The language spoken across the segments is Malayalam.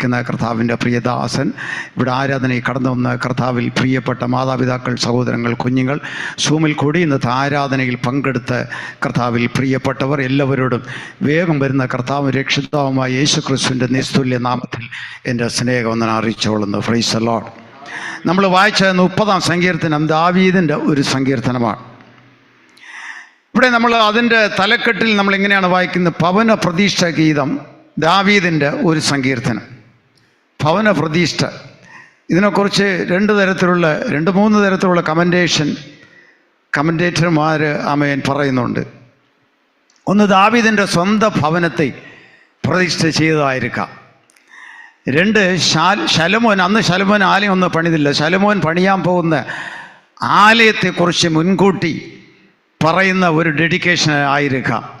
വഹിക്കുന്ന കർത്താവിന്റെ പ്രിയദാസൻ ഇവിടെ ആരാധനയിൽ കടന്നു വന്ന കർത്താവിൽ പ്രിയപ്പെട്ട മാതാപിതാക്കൾ സഹോദരങ്ങൾ കുഞ്ഞുങ്ങൾ സൂമിൽ കൂടി ഇന്നത്തെ ആരാധനയിൽ പങ്കെടുത്ത കർത്താവിൽ പ്രിയപ്പെട്ടവർ എല്ലാവരോടും വേഗം വരുന്ന കർത്താവ് രക്ഷിതാവുമായ യേശു ക്രിസ്തുവിന്റെ നിസ്തുല്യ നാമത്തിൽ എന്റെ സ്നേഹവന്ദനം അറിയിച്ചോളുന്നു ഫ്രൈസ് അലോഡ് നമ്മൾ വായിച്ച മുപ്പതാം സങ്കീർത്തനം ദാവീദിന്റെ ഒരു സങ്കീർത്തനമാണ്. ഇവിടെ നമ്മൾ അതിന്റെ തലക്കെട്ടിൽ നമ്മൾ എങ്ങനെയാണ് വായിക്കുന്നത്? പവന പ്രതീക്ഷ ഗീതം ദാവീദിന്റെ ഒരു സങ്കീർത്തനം. ഭവന പ്രതിഷ്ഠ ഇതിനെക്കുറിച്ച് രണ്ട് തരത്തിലുള്ള രണ്ട് മൂന്ന് തരത്തിലുള്ള കമന്റേഷൻ കമന്റേറ്റർമാർ അമയൻ പറയുന്നുണ്ട്. ഒന്ന് ദാവിദിന്റെ സ്വന്തം ഭവനത്തെ പ്രതിഷ്ഠ ചെയ്തതായിരിക്കാം. രണ്ട് ശാൽ ശലമോൻ അന്ന് ശലമോൻ ആലയം ഒന്നും പണിതില്ല. ശലമോൻ പണിയാൻ പോകുന്ന ആലയത്തെക്കുറിച്ച് മുൻകൂട്ടി പറയുന്ന ഒരു ഡെഡിക്കേഷൻ ആയിരിക്കാം.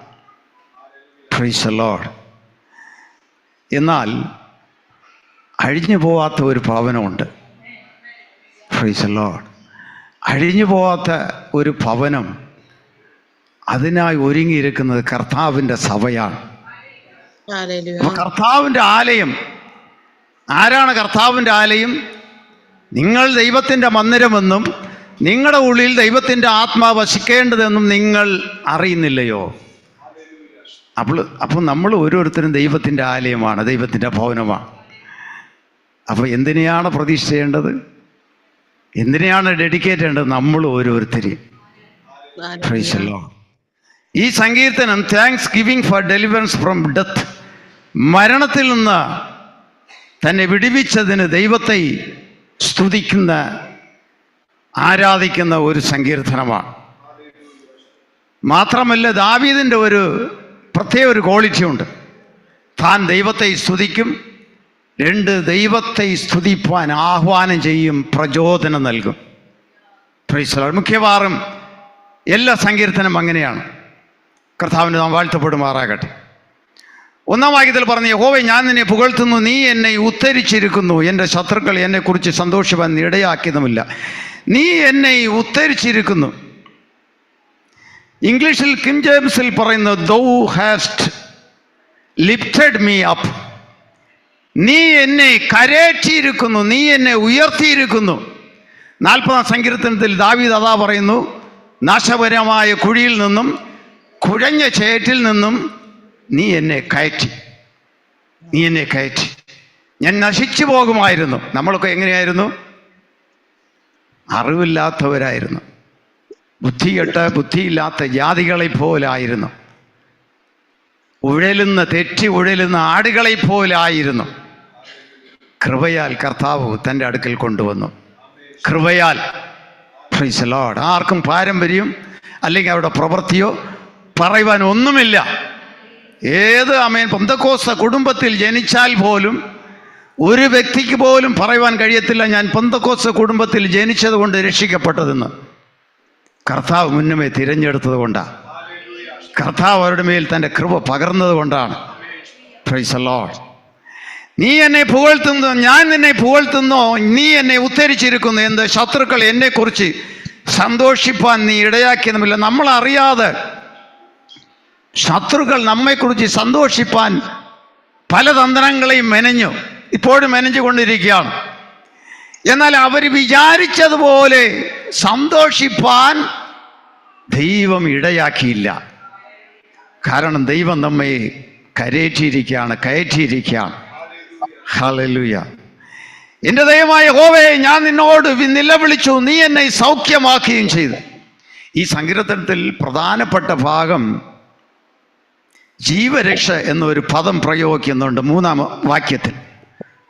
എന്നാൽ അഴിഞ്ഞു പോവാത്ത ഒരു ഭവനമുണ്ട്. ഫ്രീസ് ലോഡ് അഴിഞ്ഞു പോവാത്ത ഒരു ഭവനം അതിനായി ഒരുങ്ങിയിരിക്കുന്നത് കർത്താവിന്റെ സഭയാണ്. കർത്താവിന്റെ ആലയം ആരാണ് കർത്താവിന്റെ ആലയം? നിങ്ങൾ ദൈവത്തിന്റെ മന്ദിരമെന്നും നിങ്ങളുടെ ഉള്ളിൽ ദൈവത്തിന്റെ ആത്മാവ് വസിക്കേണ്ടതെന്നും നിങ്ങൾ അറിയുന്നില്ലയോ? അപ്പോൾ അപ്പോൾ നമ്മൾ ഓരോരുത്തരും ദൈവത്തിന്റെ ആലയമാണ് ദൈവത്തിന്റെ ഭവനമാണ്. അപ്പോൾ എന്തിനെയാണ് പ്രതീക്ഷ ചെയ്യേണ്ടത്? എന്തിനെയാണ് ഡെഡിക്കേറ്റ് ചെയ്യേണ്ടത്? നമ്മൾ ഓരോരുത്തരെയും. ഈ സങ്കീർത്തനം thanks giving for deliverance from death മരണത്തിൽ നിന്ന് തന്നെ വിടുവിച്ചതിന് ദൈവത്തെ സ്തുതിക്കുന്ന ആരാധിക്കുന്ന ഒരു സങ്കീർത്തനമാണ്. മാത്രമല്ല ദാവീദിന്റെ ഒരു പ്രത്യേക ഒരു ക്വാളിറ്റി ഉണ്ട്. താൻ ദൈവത്തെ സ്തുതിക്കും രണ്ട് ദൈവത്തെ സ്തുതിപ്പാൻ ആഹ്വാനം ചെയ്യും പ്രചോദനം നൽകും. മുഖ്യവാറും എല്ലാ സങ്കീർത്തനം അങ്ങനെയാണ്. കർത്താവിന് നാം വാഴ്ത്തപ്പെടുമാറാകട്ടെ. ഒന്നാം വാക്യത്തിൽ പറഞ്ഞ യഹോവേ ഞാൻ നിന്നെ പുകഴ്ത്തുന്നു നീ എന്നെ ഉത്തരിച്ചിരിക്കുന്നു എന്റെ ശത്രുക്കൾ എന്നെക്കുറിച്ച് സന്തോഷിപ്പാൻ ഇടയാക്കിയതുമില്ല. നീ എന്നെ ഉത്തരിച്ചിരിക്കുന്നു ഇംഗ്ലീഷിൽ കിം ജെയിംസിൽ പറയുന്നു thou hast lifted me up നീ എന്നെ കരേറ്റിയിരിക്കുന്നു നീ എന്നെ ഉയർത്തിയിരിക്കുന്നു. നാൽപ്പതാം സങ്കീർത്തനത്തിൽ ദാവീദ് അതാ പറയുന്നു നാശപരമായ കുഴിയിൽ നിന്നും കുഴഞ്ഞ ചേറ്റിൽ നിന്നും നീ എന്നെ കയറ്റി. നീ എന്നെ കയറ്റി. ഞാൻ നശിച്ചു പോകുമായിരുന്നു. നമ്മളൊക്കെ എങ്ങനെയായിരുന്നു? അറിവില്ലാത്തവരായിരുന്നു. ബുദ്ധിയെട്ട് ബുദ്ധിയില്ലാത്ത ജാതികളെ പോലായിരുന്നു ഉഴലുന്ന തെറ്റി ഉഴലുന്ന ആടുകളെ പോലായിരുന്നു കൃപയാൽ കർത്താവ് തന്റെ അടുക്കൽ കൊണ്ടുവന്നു. കൃപയാൽ പ്രൈസ് ലോഡ് ആർക്കും പാരമ്പര്യം അല്ലെങ്കിൽ അവരുടെ പ്രവൃത്തിയോ പറയുവാൻ ഒന്നുമില്ല. ഏത് അമേൻ പന്തക്കോസ കുടുംബത്തിൽ ജനിച്ചാൽ പോലും ഒരു വ്യക്തിക്ക് പോലും പറയുവാൻ കഴിയത്തില്ല ഞാൻ പന്തക്കോസ കുടുംബത്തിൽ ജനിച്ചത് കൊണ്ട് രക്ഷിക്കപ്പെട്ടതെന്ന്. കർത്താവ് മുന്നമേ തിരഞ്ഞെടുത്തത് കൊണ്ടാണ് കർത്താവ് അവരുടെ മേൽ തന്റെ കൃപ പകർന്നത് കൊണ്ടാണ്. നീ എന്നെ പുകഴ്ത്തുന്നു ഞാൻ നിന്നെ പുകഴ്ത്തുന്നു നീ എന്നെ ഉദ്ധരിച്ചിരിക്കുന്നു എന്ത് ശത്രുക്കൾ എന്നെക്കുറിച്ച് സന്തോഷിപ്പാൻ നീ ഇടയാക്കിയതുമില്ല. നമ്മൾ അറിയാതെ ശത്രുക്കൾ നമ്മെക്കുറിച്ച് സന്തോഷിപ്പാൻ പല തന്ത്രങ്ങളെയും മെനഞ്ഞു ഇപ്പോഴും മെനഞ്ഞുകൊണ്ടിരിക്കുകയാണ്. എന്നാൽ അവർ വിചാരിച്ചതുപോലെ സന്തോഷിപ്പാൻ ദൈവം ഇടയാക്കിയില്ല. കാരണം ദൈവം നമ്മെ കരേറ്റിയിരിക്കുകയാണ് കയറ്റിയിരിക്കുകയാണ്. ഹലലുയ എന്റെ ദൈവമായ ഹോവേ ഞാൻ നിന്നോട് നിലവിളിച്ചു നീ എന്നെ സൗഖ്യമാക്കുകയും ചെയ്തു. ഈ സങ്കീർത്തനത്തിൽ പ്രധാനപ്പെട്ട ഭാഗം ജീവരക്ഷ എന്നൊരു പദം പ്രയോഗിക്കുന്നുണ്ട് മൂന്നാം വാക്യത്തിൽ.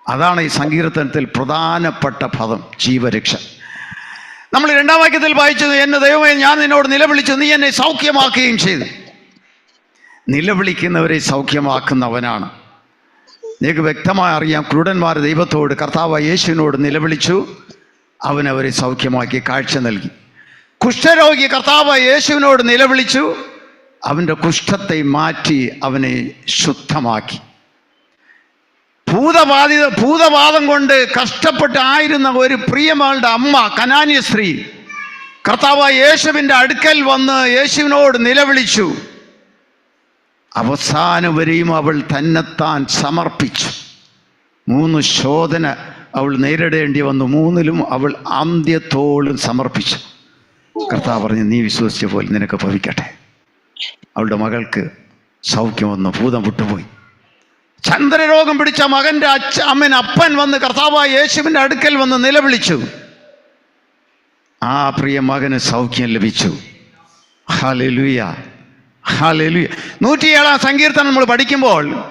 അതാണ് ഈ സങ്കീർത്തനത്തിൽ പ്രധാനപ്പെട്ട പദം ജീവരക്ഷ. നമ്മൾ രണ്ടാം വാക്യത്തിൽ വായിച്ചത് എന്നെ ദൈവമേ ഞാൻ നിന്നോട് നിലവിളിച്ചു നീ എന്നെ സൗഖ്യമാക്കുകയും ചെയ്തു. നിലവിളിക്കുന്നവരെ സൗഖ്യമാക്കുന്നവനാണ്. നിങ്ങൾക്ക് വ്യക്തമായി അറിയാം ക്രൂഡന്മാർ ദൈവത്തോട് കർത്താവ് യേശുവിനോട് നിലവിളിച്ചു അവനവരെ സൗഖ്യമാക്കി കാഴ്ച നൽകി. കുഷ്ഠരോഗി കർത്താവ് യേശുവിനോട് നിലവിളിച്ചു അവന്റെ കുഷ്ഠത്തെ മാറ്റി അവനെ ശുദ്ധമാക്കി. ഭൂതബാധിത ഭൂതവാദം കൊണ്ട് കഷ്ടപ്പെട്ടായിരുന്ന ഒരു പ്രിയമകളുടെ അമ്മ കനാന്യ സ്ത്രീ കർത്താവ് യേശുവിന്റെ അടുക്കൽ വന്ന് യേശുവിനോട് നിലവിളിച്ചു. അവസാനം വരെയും അവൾ തന്നെത്താൻ സമർപ്പിച്ചു. മൂന്ന് ശോധന അവൾ നേരിടേണ്ടി വന്നു. മൂന്നിലും അവൾ അന്ത്യത്തോളും സമർപ്പിച്ചു. കർത്താവ് പറഞ്ഞു നീ വിശ്വസിച്ച പോലെ നിനക്ക് ഭവിക്കട്ടെ. അവളുടെ മകൾക്ക് സൗഖ്യം വന്നു ഭൂതം വിട്ടുപോയി. ചന്ദ്രരോഗം പിടിച്ച മകന്റെ അച്ഛ അമ്മൻ അപ്പൻ വന്ന് കർത്താവായ യേശുവിന്റെ അടുക്കൽ വന്ന് നിലവിളിച്ചു. ആ പ്രിയ മകന് സൗഖ്യം ലഭിച്ചു. ഹാലലുയ ഹാലലുയ. നൂറ്റിയേഴാം സങ്കീർത്തനം നമ്മൾ പഠിക്കുമ്പോൾ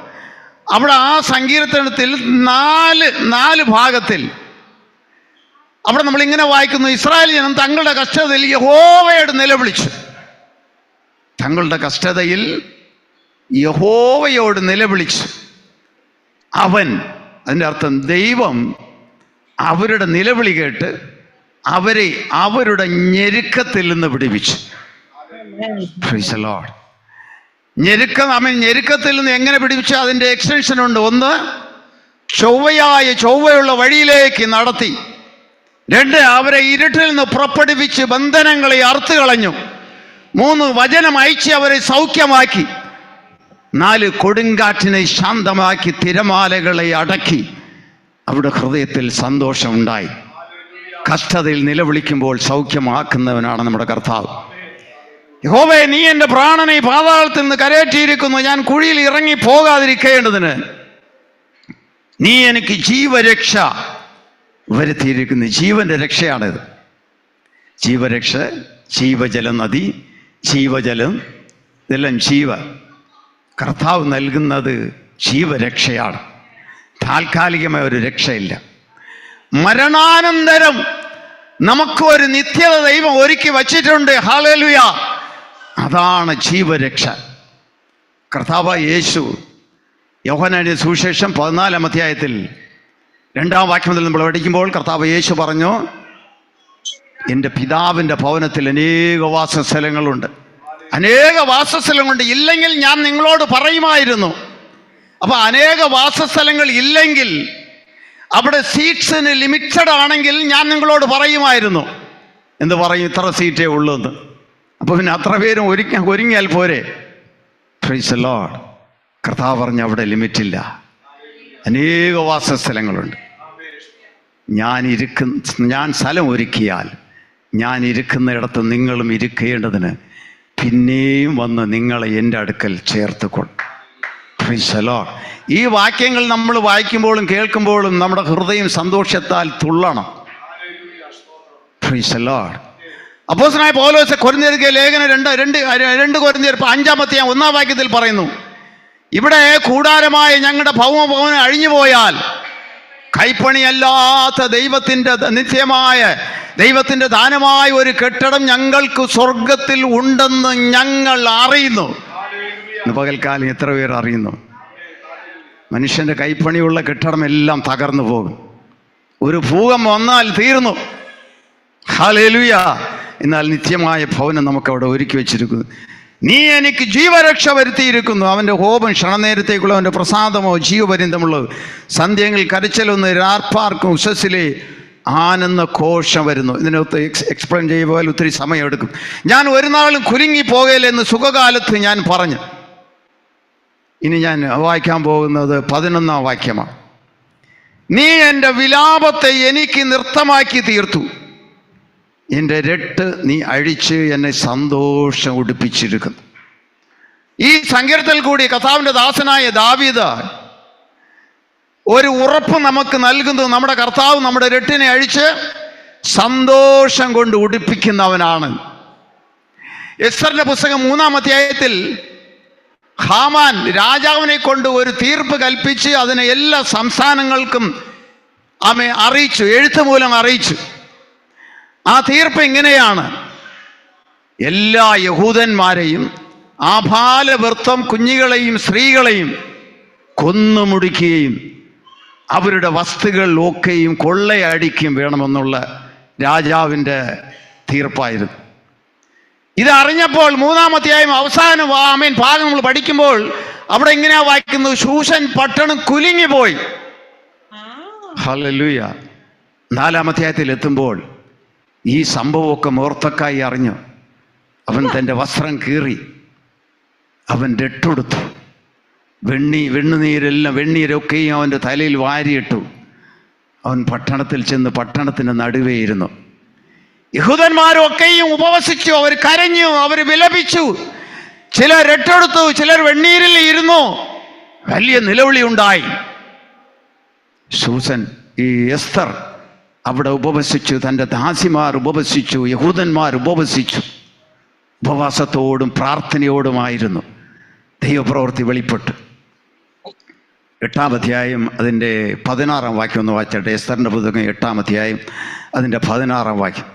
അവിടെ ആ സങ്കീർത്തനത്തിൽ നാല് നാല് ഭാഗത്തിൽ അവിടെ നമ്മൾ ഇങ്ങനെ വായിക്കുന്നു ഇസ്രായേൽ ജനം തങ്ങളുടെ കഷ്ടതയിൽ യഹോവയോട് നിലവിളിച്ചു. തങ്ങളുടെ കഷ്ടതയിൽ യഹോവയോട് നിലവിളിച്ചു. അവൻ അതിന്റെ അർത്ഥം ദൈവം അവരുടെ നിലവിളി കേട്ട് അവരെ അവരുടെ ഞെരുക്കത്തിൽ നിന്ന് വിടുവിച്ചു. ലോഡ്. ഞെരുക്കം അവൻ ഞെരുക്കത്തിൽ നിന്ന് എങ്ങനെ പിടിപ്പിച്ച അതിന്റെ എക്സ്റ്റൻഷൻ ഉണ്ട്? ഒന്ന് ചൊവ്വയായ ചൊവ്വയുള്ള വഴിയിലേക്ക് നടത്തി. രണ്ട് അവരെ ഇരുട്ടിൽ നിന്ന് പുറപ്പെടുവിച്ച് ബന്ധനങ്ങളെ അറുത്തു കളഞ്ഞു. മൂന്ന് വചനം അയച്ച് അവരെ സൗഖ്യമാക്കി. നാല് കൊടുങ്കാറ്റിനെ ശാന്തമാക്കി തിരമാലകളെ അടക്കി. അവിടെ ഹൃദയത്തിൽ സന്തോഷമുണ്ടായി. കഷ്ടതയിൽ നിലവിളിക്കുമ്പോൾ സൗഖ്യമാക്കുന്നവനാണ് നമ്മുടെ കർത്താവ്. യഹോവേ നീ എന്റെ പ്രാണനെ പാതാളത്തിൽ നിന്ന് കരയറ്റിയിരിക്കുന്നു. ഞാൻ കുഴിയിൽ ഇറങ്ങി പോകാതിരിക്കേണ്ടതിന് നീ എനിക്ക് ജീവരക്ഷ വരുത്തിയിരിക്കുന്നു. ജീവന്റെ രക്ഷയാണിത്. ജീവരക്ഷ ജീവജല നദി ജീവജലം ഇതെല്ലാം ജീവ. കർത്താവ് നൽകുന്നത് ജീവരക്ഷയാണ്. താൽക്കാലികമായ ഒരു രക്ഷയില്ല. മരണാനന്തരം നമുക്ക് ഒരു നിത്യത ദൈവം ഒരുക്കി വച്ചിട്ടുണ്ട്. ഹാലേലുയ അതാണ് ജീവരക്ഷ. കർത്താവ് യേശു യോഹനാന്റെ സുവിശേഷം പതിനാലാം അധ്യായത്തിൽ രണ്ടാം വാക്യം മുതൽ നമ്മൾ പഠിക്കുമ്പോൾ കർത്താവ് യേശു പറഞ്ഞു എന്റെ പിതാവിന്റെ ഭവനത്തിൽ അനേക വാസസ്ഥലങ്ങളുണ്ട്. അനേക വാസസ്ഥലങ്ങളുണ്ട്. ഇല്ലെങ്കിൽ ഞാൻ നിങ്ങളോട് പറയുമായിരുന്നു. അപ്പോൾ അനേക വാസസ്ഥലങ്ങൾ ഇല്ലെങ്കിൽ അവിടെ സീറ്റ്സിന് ലിമിറ്റഡ് ആണെങ്കിൽ ഞാൻ നിങ്ങളോട് പറയുമായിരുന്നു. എന്ന് പറയും ഇത്ര സീറ്റേ ഉള്ളൂ എന്ന് അപ്പൊ പിന്നെ അത്ര പേരും ഒരുങ്ങ ഒരുങ്ങിയാൽ പോരെ? ഫ്രീസ് ലോഡ് കർത്താവ് പറഞ്ഞ അവിടെ ലിമിറ്റില്ല. അനേക വാസസ്ഥലങ്ങളുണ്ട്. ഞാൻ ഇരിക്കുന്ന ഞാൻ സ്ഥലം ഒരുക്കിയാൽ ഞാൻ ഇരിക്കുന്നിടത്ത് നിങ്ങളും ഇരിക്കേണ്ടതിന് പിന്നെയും വന്ന് നിങ്ങളെ എന്റെ അടുക്കൽ ചേർത്ത് Praise the Lord. ഈ വാക്യങ്ങൾ നമ്മൾ വായിക്കുമ്പോഴും കേൾക്കുമ്പോഴും നമ്മുടെ ഹൃദയം സന്തോഷത്താൽ തുള്ളണം. ഫ്രീസലോഡ്. അപ്പോസനായ പൗലോസ് കൊരിന്തിയർക്ക് ലേഖനം രണ്ട് രണ്ട് രണ്ട് കൊരിന്തിയർ അഞ്ചാമത്തെ ഞാൻ ഒന്നാം വാക്യത്തിൽ പറയുന്നു. ഇവിടെ കൂടാരമായ ഞങ്ങളുടെ ഭൗമഭവനം അഴിഞ്ഞുപോയാൽ കൈപ്പണിയല്ലാത്ത ദൈവത്തിന്റെ നിത്യമായ ദൈവത്തിന്റെ ദാനമായ ഒരു കെട്ടിടം ഞങ്ങൾക്ക് സ്വർഗത്തിൽ ഉണ്ടെന്ന് ഞങ്ങൾ അറിയുന്നു. പകൽക്കാലം എത്ര പേർ അറിയുന്നു? മനുഷ്യന്റെ കൈപ്പണിയുള്ള കെട്ടിടമെല്ലാം തകർന്നു പോകും. ഒരു ഭൂകം വന്നാൽ തീർന്നു. ഹാലേലുയ എന്നാൽ നിത്യമായ ഭവനം നമുക്ക് അവിടെ ഒരുക്കി വെച്ചിരിക്കുന്നു. നീ എനിക്ക് ജീവരക്ഷ വരുത്തിയിരിക്കുന്നു. അവന്റെ ഹോപം ക്ഷണനേരത്തേക്കുള്ള അവന്റെ പ്രസാദമോ ജീവപര്യന്തമുള്ളത്. സന്ധ്യങ്ങളിൽ കരച്ചിലൊന്ന് രാർപ്പാർക്കും ഉഷസ്സിലെ ആനന്ദ ഘോഷം വരുന്നു. ഇതിനകത്ത് എക്സ് എക്സ്പ്ലെയിൻ ചെയ്യുമ്പോൾ ഒത്തിരി സമയമെടുക്കും. ഞാൻ ഒരു നാളും കുലുങ്ങി പോകയില്ലെന്ന് സുഖകാലത്ത് ഞാൻ പറഞ്ഞു. ഇനി ഞാൻ വായിക്കാൻ പോകുന്നത് പതിനൊന്നാം വാക്യമാണ്. നീ എന്റെ വിലാപത്തെ എനിക്ക് നൃത്തമാക്കി തീർത്തു. എന്റെ രട്ട് നീ അഴിച്ച് എന്നെ സന്തോഷം ഉടുപ്പിച്ചിരിക്കുന്നു. ഈ സങ്കീർത്തൽ കൂടി കഥാവിന്റെ ദാസനായ ദാവീദ ഒരു ഉറപ്പ് നമുക്ക് നൽകുന്നത് നമ്മുടെ കർത്താവ് നമ്മുടെ രട്ടിനെ അഴിച്ച് സന്തോഷം കൊണ്ട് ഉടുപ്പിക്കുന്നവനാണ്. എസ്സറിന്റെ പുസ്തകം മൂന്നാം അധ്യായത്തിൽ ഹാമാൻ രാജാവിനെ കൊണ്ട് ഒരു തീർപ്പ് കൽപ്പിച്ച് അതിനെ എല്ലാ സംസ്ഥാനങ്ങൾക്കും ആമെ അറിയിച്ചു എഴുത്ത് മൂലം അറിയിച്ചു. ആ തീർപ്പ് ഇങ്ങനെയാണ്. എല്ലാ യഹൂദന്മാരെയും ആഭാലവൃത്തം കുഞ്ഞുകളെയും സ്ത്രീകളെയും കൊന്നുമുടിക്കുകയും അവരുടെ വസ്തുക്കൾ ഒക്കെയും കൊള്ളയടിക്കുകയും വേണമെന്നുള്ള രാജാവിന്റെ തീർപ്പായിരുന്നു. ഇതറിഞ്ഞപ്പോൾ മൂന്നാമത്തെയായും അവസാനം ആമീൻ ഭാഗം നമ്മൾ പഠിക്കുമ്പോൾ അവിടെ എങ്ങനെയാ വായിക്കുന്നത്? ശൂഷൻ പട്ടണം കുലുങ്ങിപ്പോയി. ഹല്ലേലൂയ. നാലാമധ്യായത്തിൽ എത്തുമ്പോൾ ഈ സംഭവമൊക്കെ മുഹൂർത്തക്കായി അറിഞ്ഞു. അവൻ തന്റെ വസ്ത്രം കീറി. അവൻ രട്ടെടുത്തു. വെണ്ണി വെണ്ണുനീരെല്ലാം വെണ്ണീരൊക്കെയും അവന്റെ തലയിൽ വാരിയിട്ടു. അവൻ പട്ടണത്തിൽ ചെന്ന് പട്ടണത്തിന്റെ നടുവേ ഇരുന്നു. യഹൂദന്മാരൊക്കെയും ഉപവസിച്ചു അവർ കരഞ്ഞു അവർ വിലപിച്ചു. ചിലർ രട്ടെടുത്തു ചിലർ വെണ്ണീരിൽ ഇരുന്നു. വലിയ നിലവിളി ഉണ്ടായി സൂസൻ ഈ എസ്തർ അവിടെ ഉപവസിച്ചു തന്റെ ദാസിമാർ ഉപവസിച്ചു യഹൂദന്മാർ ഉപവസിച്ചു. ഉപവാസത്തോടും പ്രാർത്ഥനയോടുമായിരുന്നു. ദൈവപ്രവൃത്തി വെളിപ്പെട്ട്. എട്ടാം അധ്യായം അതിന്റെ പതിനാറാം വാക്യം ഒന്ന് വായിച്ചട്ടെ. എസ്തറിന്റെ പുസ്തകം എട്ടാം അധ്യായം അതിന്റെ പതിനാറാം വാക്യം.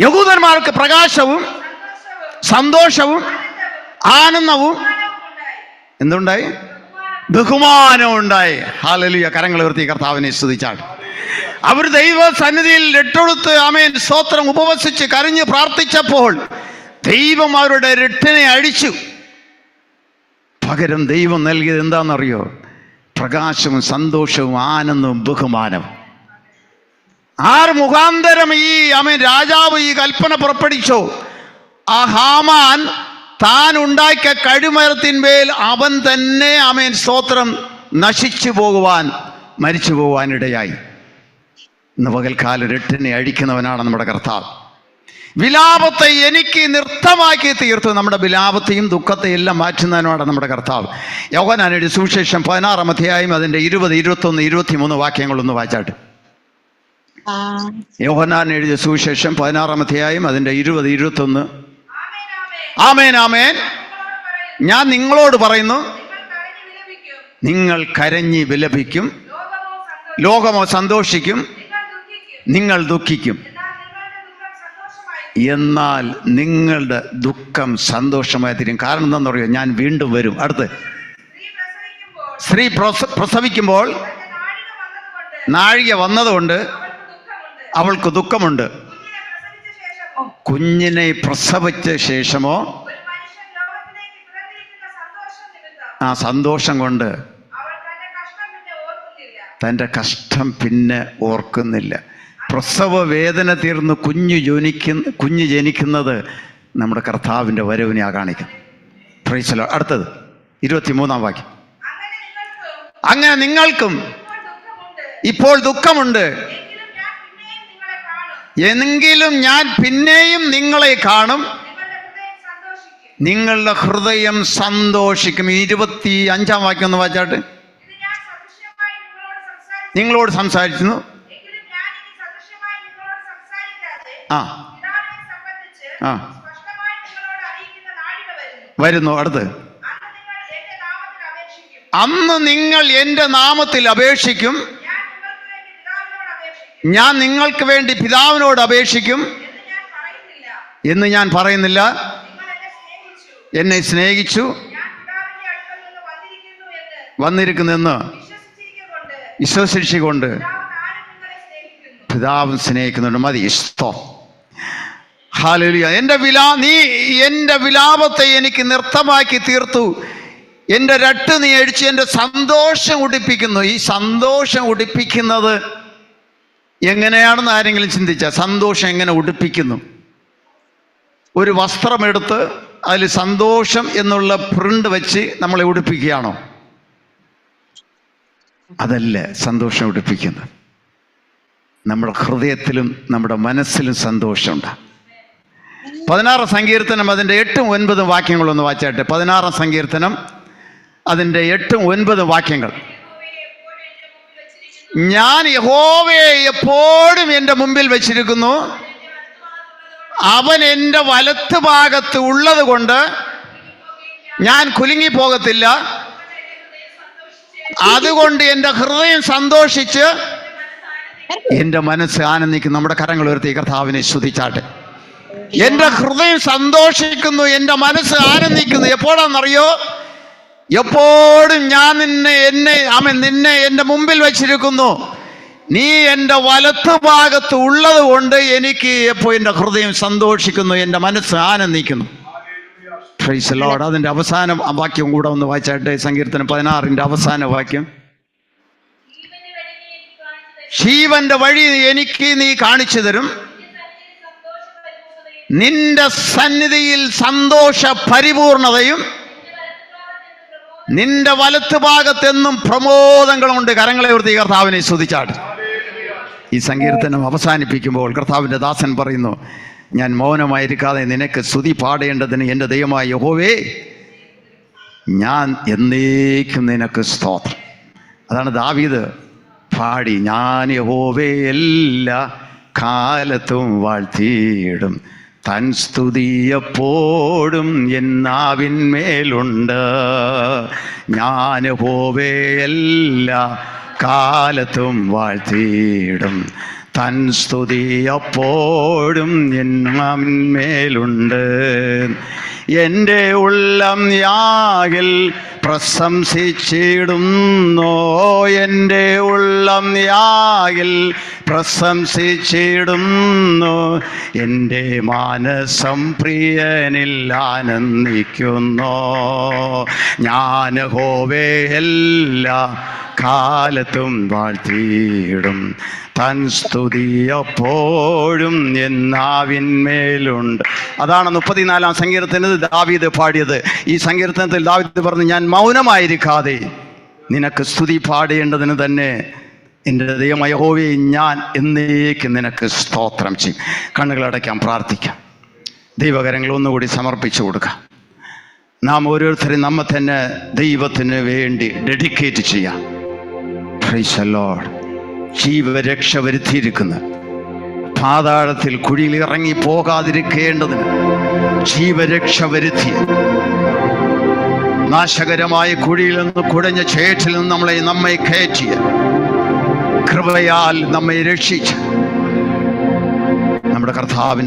യഹൂദന്മാർക്ക് പ്രകാശവും സന്തോഷവും ആനന്ദവും. എന്തുണ്ടായി? ബഹുമാനം ഉണ്ടായി. ഹാലലിയ. കരങ്ങൾ ഉയർത്തി കർത്താവിനെ സ്തുതിച്ചാണ് അവർ ദൈവ സന്നിധിയിൽ രട്ടൊടുത്ത് ആമേൻ സ്തോത്രം ഉപവസിച്ച് കരഞ്ഞ് പ്രാർത്ഥിച്ചപ്പോൾ ദൈവം അവരുടെ രട്ടിനെ അഴിച്ചു. പകരം ദൈവം നൽകിയത് എന്താണെന്നറിയോ? പ്രകാശവും സന്തോഷവും ആനന്ദവും ബഹുമാനവും. ആർ മുഖാന്തരം ഈ ആമേൻ രാജാവ് ഈ കൽപ്പന പുറപ്പെടുവിച്ചോ? ആ ഹാമാൻ താൻ ഉണ്ടാക്കിയ കഴിമരത്തിന്മേൽ അവൻ തന്നെ അമേൻ സ്തോത്രം നശിച്ചു പോകുവാൻ മരിച്ചു പോകുവാൻ ഇടയായി. ഇന്ന് പകൽക്കാലം രട്ടിനെ അഴിക്കുന്നവനാണ് നമ്മുടെ കർത്താവ് വിലാപത്തെ എനിക്ക് നൃത്തമാക്കി തീർത്തു നമ്മുടെ വിലാപത്തെയും ദുഃഖത്തെയും എല്ലാം മാറ്റുന്നതിനാണ് നമ്മുടെ കർത്താവ് യോഗനാനയുടെ സുവിശേഷം പതിനാറാം അധ്യായം അതിന്റെ ഇരുപത് ഇരുപത്തൊന്ന് ഇരുപത്തിമൂന്ന് വാക്യങ്ങളൊന്ന് വായിച്ചാട്ട് യോഹനാൻ എഴുതിയ സുവിശേഷം പതിനാറാം അധ്യായം അതിന്റെ ഇരുപത് ഇരുപത്തൊന്ന് ആമേൻ, ആമേൻ. ഞാൻ നിങ്ങളോട് പറയുന്നു. നിങ്ങൾ കരഞ്ഞി വിലപിക്കും ലോകമോ സന്തോഷിക്കും. നിങ്ങൾ ദുഃഖിക്കും. എന്നാൽ നിങ്ങളുടെ ദുഃഖം. സന്തോഷമായി തീരും കാരണം എന്താണെന്ന് പറയുക ഞാൻ വീണ്ടും വരും അടുത്ത് സ്ത്രീ പ്രസവിക്കുമ്പോൾ നാഴിക വന്നതുകൊണ്ട് അവൾക്ക് ദുഃഖമുണ്ട്. കുഞ്ഞിനെ പ്രസവിച്ച ശേഷമോ ആ സന്തോഷം കൊണ്ട്. തന്റെ കഷ്ടം പിന്നെ ഓർക്കുന്നില്ല പ്രസവ വേദന തീർന്ന് കുഞ്ഞ് ജനിക്കുന്ന കുഞ്ഞ് ജനിക്കുന്നത് നമ്മുടെ കർത്താവിന്റെ വരവിനെയാ കാണിക്കും പ്രൈസലോ അടുത്തത് ഇരുപത്തിമൂന്നാം വാക്യം അങ്ങനെ നിങ്ങൾക്കും ഇപ്പോൾ ദുഃഖമുണ്ട്. എങ്കിലും ഞാൻ പിന്നെയും നിങ്ങളെ കാണും. നിങ്ങളുടെ ഹൃദയം സന്തോഷിക്കും. ഇരുപത്തി അഞ്ചാം വാക്യം ഒന്ന് വായിച്ചാട്ട്. നിങ്ങളോട് സംസാരിക്കുന്നു എങ്കിലും ഞാൻ ഇനി സദൃശ്യമായി നിങ്ങളോട് സംസാരിക്കാതെ ആ ആ. വരുന്നു. അടുത്ത് അന്ന് നിങ്ങൾ എന്റെ നാമത്തിൽ അപേക്ഷിക്കും. ഞാൻ നിങ്ങൾക്ക് വേണ്ടി പിതാവിനോട് അപേക്ഷിക്കും. എന്ന് ഞാൻ പറയുന്നില്ല. എന്ന് സ്നേഹിച്ചു. വന്നിരിക്കുന്നെന്ന് വിശ്വസിച്ചുകൊണ്ട്. പിതാവും സ്നേഹിക്കുന്നുണ്ട് മതി ഇഷ്ടം ഹാലലിയ. എന്റെ വിലാ നീ എന്റെ വിലാപത്തെ എനിക്ക് നൃത്തമാക്കി തീർത്തു. എന്റെ രട്ട് നീ അഴിച്ച് എന്റെ സന്തോഷം ഉടിപ്പിക്കുന്നു. ഈ സന്തോഷം ഉടിപ്പിക്കുന്നത് എങ്ങനെയാണെന്ന് ആരെങ്കിലും ചിന്തിച്ച? സന്തോഷം എങ്ങനെ ഉടുപ്പിക്കുന്നു? ഒരു വസ്ത്രമെടുത്ത് അതിൽ സന്തോഷം എന്നുള്ള പ്രിന്റ് വെച്ച് നമ്മളെ ഉടുപ്പിക്കുകയാണോ? അതല്ല സന്തോഷം ഉടുപ്പിക്കുന്നത്. നമ്മുടെ ഹൃദയത്തിലും നമ്മുടെ മനസ്സിലും സന്തോഷമുണ്ട്. പതിനാറാം സങ്കീർത്തനം അതിന്റെ എട്ടും ഒൻപതും വാക്യങ്ങളൊന്ന് വായിച്ചാട്ടെ പതിനാറാം സങ്കീർത്തനം അതിന്റെ എട്ടും ഒൻപതും വാക്യങ്ങൾ. ഞാൻ യഹോവയെ എപ്പോഴും എന്റെ മുമ്പിൽ വച്ചിരിക്കുന്നു. അവൻ എന്റെ വലത്ത് ഭാഗത്ത് ഉള്ളത് കൊണ്ട് ഞാൻ കുലുങ്ങി പോകത്തില്ല. അതുകൊണ്ട് എന്റെ ഹൃദയം സന്തോഷിച്ച് എന്റെ മനസ്സ് ആനന്ദിക്കും. നമ്മുടെ കരങ്ങൾ ഉയർത്തി കർത്താവിനെ സ്തുതിച്ചാട്ടെ. എന്റെ ഹൃദയം സന്തോഷിക്കുന്നു എന്റെ മനസ്സ് ആനന്ദിക്കുന്നു. എപ്പോഴാണെന്നറിയോ? എപ്പോഴും ഞാൻ നിന്നെ എന്നെ അവൻ നിന്നെ എന്റെ മുമ്പിൽ വച്ചിരിക്കുന്നു. നീ എന്റെ വലത്ത് ഭാഗത്ത് ഉള്ളത് കൊണ്ട് എനിക്ക് എപ്പോൾ എന്റെ ഹൃദയം സന്തോഷിക്കുന്നു എന്റെ മനസ്സ് ആനന്ദിക്കുന്നു. പ്രൈസ് ലോഡ് അതിന്റെ അവസാന വാക്യം കൂടെ ഒന്ന് വായിച്ചാട്ടെ. സങ്കീർത്തനം പതിനാറിന്റെ അവസാന വാക്യം. ജീവന്റെ വഴി എനിക്ക് നീ കാണിച്ചു തരും. നിന്റെ സന്നിധിയിൽ സന്തോഷ പരിപൂർണതയും നിന്റെ വലത്ത് ഭാഗത്തെന്നും പ്രമോദങ്ങളുണ്ട് കരങ്ങളെ ഉയർത്തി കർത്താവിനെ സ്തുതിച്ചാട്ട്. ഈ സങ്കീർത്തനം അവസാനിപ്പിക്കുമ്പോൾ കർത്താവിന്റെ ദാസൻ പറയുന്നു ഞാൻ മൗനമായിരിക്കാതെ നിനക്ക് സ്തുതി പാടേണ്ടതിന് എന്റെ ദൈവമായ യഹോവേ ഞാൻ എന്നേക്കും നിനക്ക് സ്തോത്രം. അതാണ് ദാവീദ് പാടി ഞാൻ യഹോവേ എല്ലാ കാലത്തും വാഴ്ത്തിയിടും. തൻ സ്തുതി എപ്പോഴും എന്നാവിന്മേലുണ്ട് ഞാൻ പോവേ എല്ലാ കാലത്തും വാഴ്ത്തിയിടും. തൻ സ്തുതി എപ്പോഴും എന്നാവിന്മേലുണ്ട് എന്റെ ഉള്ളം യാകിൽ പ്രശംസിച്ചിടുന്നോ? എന്റെ ഉള്ളം യാകിൽ പ്രശംസിച്ചിടുന്നു. എന്റെ മാനസം പ്രിയനിൽ ആനന്ദിക്കുന്നു. ഞാൻ ഹോവേ എല്ലാ കാലത്തും വാഴ്ത്തിയിടും. തൻ സ്തുതിയപ്പോഴും എന്നാവിന്മേലുണ്ട് അതാണ് മുപ്പത്തിനാലാം സങ്കീർത്തനത്തിൽ ദാവീദ് പാടിയത്. ഈ സങ്കീർത്തനത്തിൽ ദാവീദ് പറഞ്ഞു ഞാൻ മൗനമായിരിക്കാതെ നിനക്ക് സ്തുതി പാടേണ്ടതിന് തന്നെ എന്റെ ദൈവമായ ഹോവി ഞാൻ എന്നേക്ക് നിനക്ക് സ്തോത്രം ചെയ്യും. കണ്ണുകളടയ്ക്കാൻ പ്രാർത്ഥിക്കാം. ദൈവകരങ്ങൾ ഒന്നുകൂടി സമർപ്പിച്ചു കൊടുക്കാം. നാം ഓരോരുത്തരും നമ്മെ തന്നെ ദൈവത്തിന് വേണ്ടി ഡെഡിക്കേറ്റ് ചെയ്യാം. ലോഡ് ജീവരക്ഷ വരുത്തിയിരിക്കുന്ന. പാതാളത്തിൽ കുഴിയിൽ ഇറങ്ങി പോകാതിരിക്കേണ്ടതിന് ജീവരക്ഷ വരുത്തി. നാശകരമായ കുഴിയിൽ നിന്ന് കുടഞ്ഞ ചേറ്റിൽ നിന്ന് നമ്മളെ നമ്മെ കയറ്റിയ കൃപയാൽ നമ്മെ രക്ഷിച്ച്. നമ്മുടെ കർത്താവിന്റെ